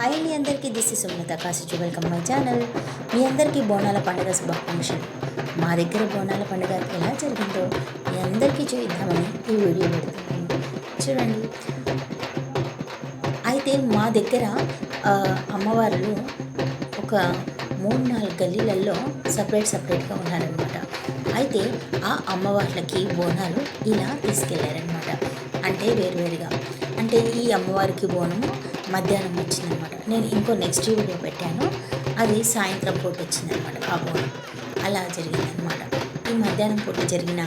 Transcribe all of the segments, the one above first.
Hi అండి అందరికీ this is Sumalatha కాసిచు వెల్కమ్ మై ఛానల్ మీ అందరికీ బోనాల పండుగ శుభాకాంక్షలు. మా దగ్గర బోనాల పండుగ ఎలా జరిగిందో మీ అందరికీ చూద్దామని ఈ వీడియో పెడుతున్నాను. చూడండి. అయితే మా దగ్గర అమ్మవార్లు ఒక మూడు నాలుగు గల్లీలలో సపరేట్ సపరేట్గా ఉన్నారనమాట అయితే ఆ అమ్మవార్లకి బోనాలు ఇలా తీసుకెళ్ళారనమాట అంటే వేరువేరుగా. అంటే ఈ అమ్మవారికి బోనము మధ్యాహ్నం వచ్చిందనమాట. నేను ఇంకో నెక్స్ట్ వీడియో పెట్టాను. అది సాయంత్రం పూట వచ్చిందనమాట ఆ బోనం అలా జరిగిందనమాట. ఈ మధ్యాహ్నం పూట జరిగిన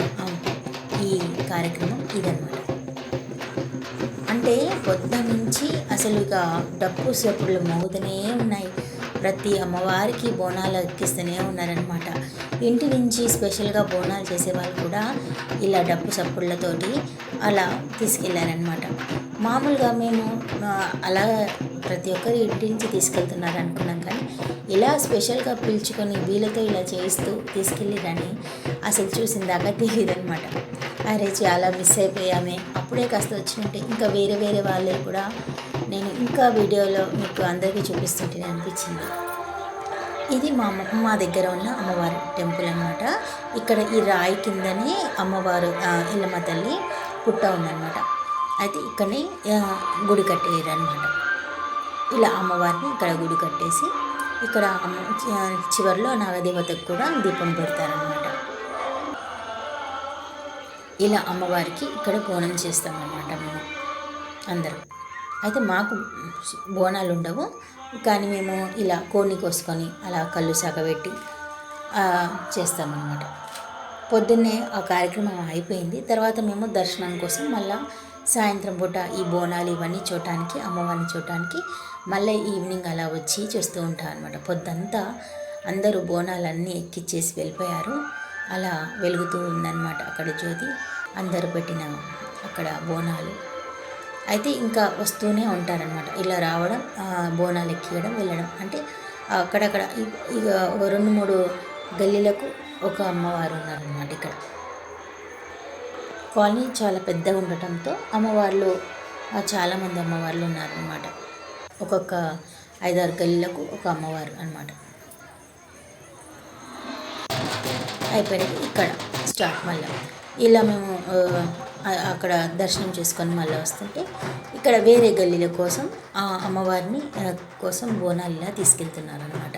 ఈ కార్యక్రమం ఇదనమాట. అంటే పొద్దు నుంచి అసలు ఇక డప్పు సప్పులు మోగుతూనే ఉన్నాయి. ప్రతి అమ్మవారికి బోనాలు ఎక్కిస్తూనే ఉన్నారనమాట ఇంటి నుంచి స్పెషల్గా బోనాలు చేసేవాళ్ళు కూడా ఇలా డప్పు చప్పుళ్ళతోటి అలా తీసుకెళ్ళారనమాట మామూలుగా మేము అలా ప్రతి ఒక్కరి ఇంటి నుంచి తీసుకెళ్తున్నారు అనుకున్నాం కానీ ఇలా స్పెషల్గా పిలుచుకొని వీళ్ళతో ఇలా చేయిస్తూ తీసుకెళ్ళిరని అసలు చూసిన దాకా తెలియదనమాట అరే చాలా మిస్ అయిపోయామే. అప్పుడే కాస్త వచ్చినట్టే. ఇంకా వేరే వేరే వాళ్ళే కూడా నేను ఇంకా వీడియోలో మీకు అందరికీ చూపిస్తుంటే అనిపించింది. ఇది మా మా దగ్గర ఉన్న అమ్మవారి టెంపుల్ అనమాట ఇక్కడ ఈ రాయి కిందనే అమ్మవారు ఆ, తల్లి పుట్ట ఉందన్నమాట. అయితే ఇక్కడనే గుడి కట్టేయరనమాట ఇలా అమ్మవారిని ఇక్కడ గుడి కట్టేసి ఇక్కడ చివరిలో నాగదేవతకు కూడా దీపం పెడతారనమాట ఇలా అమ్మవారికి ఇక్కడ బోనం చేస్తామన్నమాట మేము అందరం. అయితే మాకు బోనాలు ఉండవు కానీ మేము ఇలా కోడిని కోసుకొని అలా కళ్ళు సగబెట్టి చేస్తామన్నమాట. పొద్దున్నే ఆ కార్యక్రమం అయిపోయింది. తర్వాత మేము దర్శనం కోసం మళ్ళా సాయంత్రం పూట ఈ బోనాలు ఇవన్నీ చూడటానికి అమ్మవారిని చూడటానికి మళ్ళీ ఈవినింగ్ అలా వచ్చి చూస్తూ ఉంటాం అనమాట పొద్దంతా అందరూ బోనాలన్నీ ఎక్కిచ్చేసి వెళ్ళిపోయారు. అలా వెలుగుతూ ఉందన్నమాట అక్కడ జ్యోతి. అందరూ పెట్టిన అక్కడ బోనాలు. అయితే ఇంకా వస్తూనే ఉంటారనమాట ఇలా రావడం బోనాలు ఎక్కియడం వెళ్ళడం. అంటే అక్కడక్కడ ఇక ఒక రెండు మూడు గల్లీలకు ఒక అమ్మవారు ఉన్నారనమాట ఇక్కడ. కాలనీ చాలా పెద్దగా ఉండటంతో అమ్మవార్లు చాలామంది అమ్మవార్లు ఉన్నారనమాట ఒక్కొక్క ఐదారు గల్లీలకు ఒక అమ్మవారు అనమాట అయిపోయాక ఇక్కడ స్టార్ట్ మళ్ళీ. ఇలా మేము అక్కడ దర్శనం చేసుకొని మళ్ళీ వస్తుంటే ఇక్కడ వేరే గల్లీల కోసం ఆ అమ్మవారిని కోసం బోనాలిలా తీసుకెళ్తున్నారు అనమాట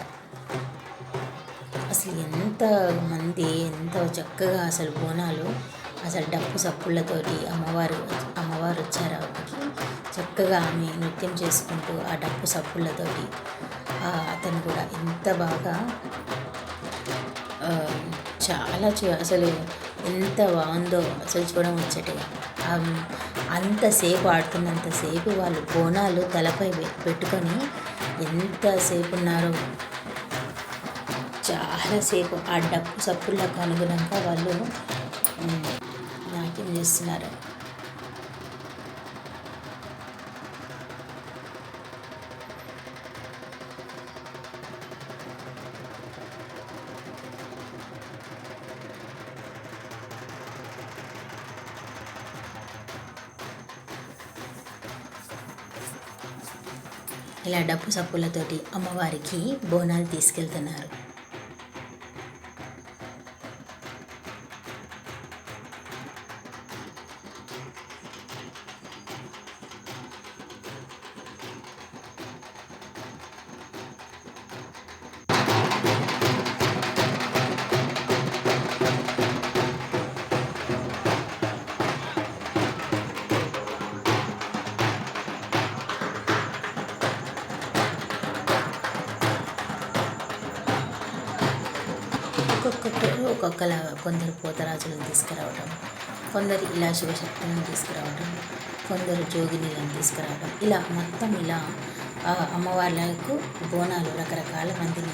అసలు ఎంత మంది ఎంత చక్కగా అసలు బోనాలు అసలు డప్పు సప్పుళ్ళతోటి అమ్మవారు అమ్మవారు వచ్చారు ఆవిడకి చక్కగా ఆమె నృత్యం చేసుకుంటూ ఆ డప్పు సప్పుళ్ళతోటి అతను కూడా ఎంత బాగా చాలా అసలు ఎంత బాగుందో అసలు చూడడం వచ్చేటిగా అంతసేపు ఆడుతున్నంతసేపు వాళ్ళు బోనాలు తలపై పెట్టుకొని ఎంతసేపు ఉన్నారో చాలాసేపు ఆ డప్పు సప్పుళ్ళకు అనుగుణంగా వాళ్ళు నాట్యం చేస్తున్నారు. ఇలా డప్పు సప్పులతోటి అమ్మవారికి బోనాలు తీసుకెళ్తున్నారు. ఒక్కొక్కరు కొందరు పోతరాజులను తీసుకురావడం కొందరు ఇలా శివశక్తులను తీసుకురావడం కొందరు జోగినీలను తీసుకురావడం ఇలా మొత్తం ఇలా అమ్మవార్లకు బోనాలు రకరకాల మందిని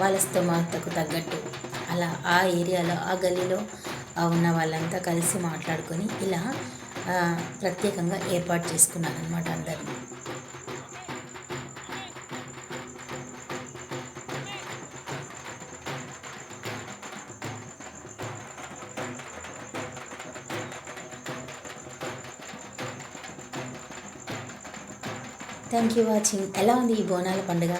వాళ్ళ స్తోమతకు తగ్గట్టు అలా ఆ ఏరియాలో ఆ గల్లీలో ఉన్న వాళ్ళంతా కలిసి మాట్లాడుకొని ఇలా ప్రత్యేకంగా ఏర్పాటు చేసుకున్నారనమాట అందరినీ. థ్యాంక్ యూ వాచింగ్ ఎలా ఉంది ఈ బోనాల పండుగ?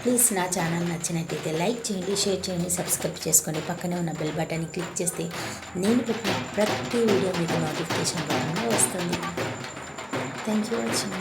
ప్లీజ్ నా ఛానల్ నచ్చినట్టయితే లైక్ చేయండి షేర్ చేయండి సబ్స్క్రైబ్ చేసుకోండి. పక్కనే ఉన్న బెల్ బటన్ని క్లిక్ చేస్తే నేను పెట్టిన ప్రతి వీడియో మీకు నోటిఫికేషన్ ద్వారా వస్తుంది. Thank you watching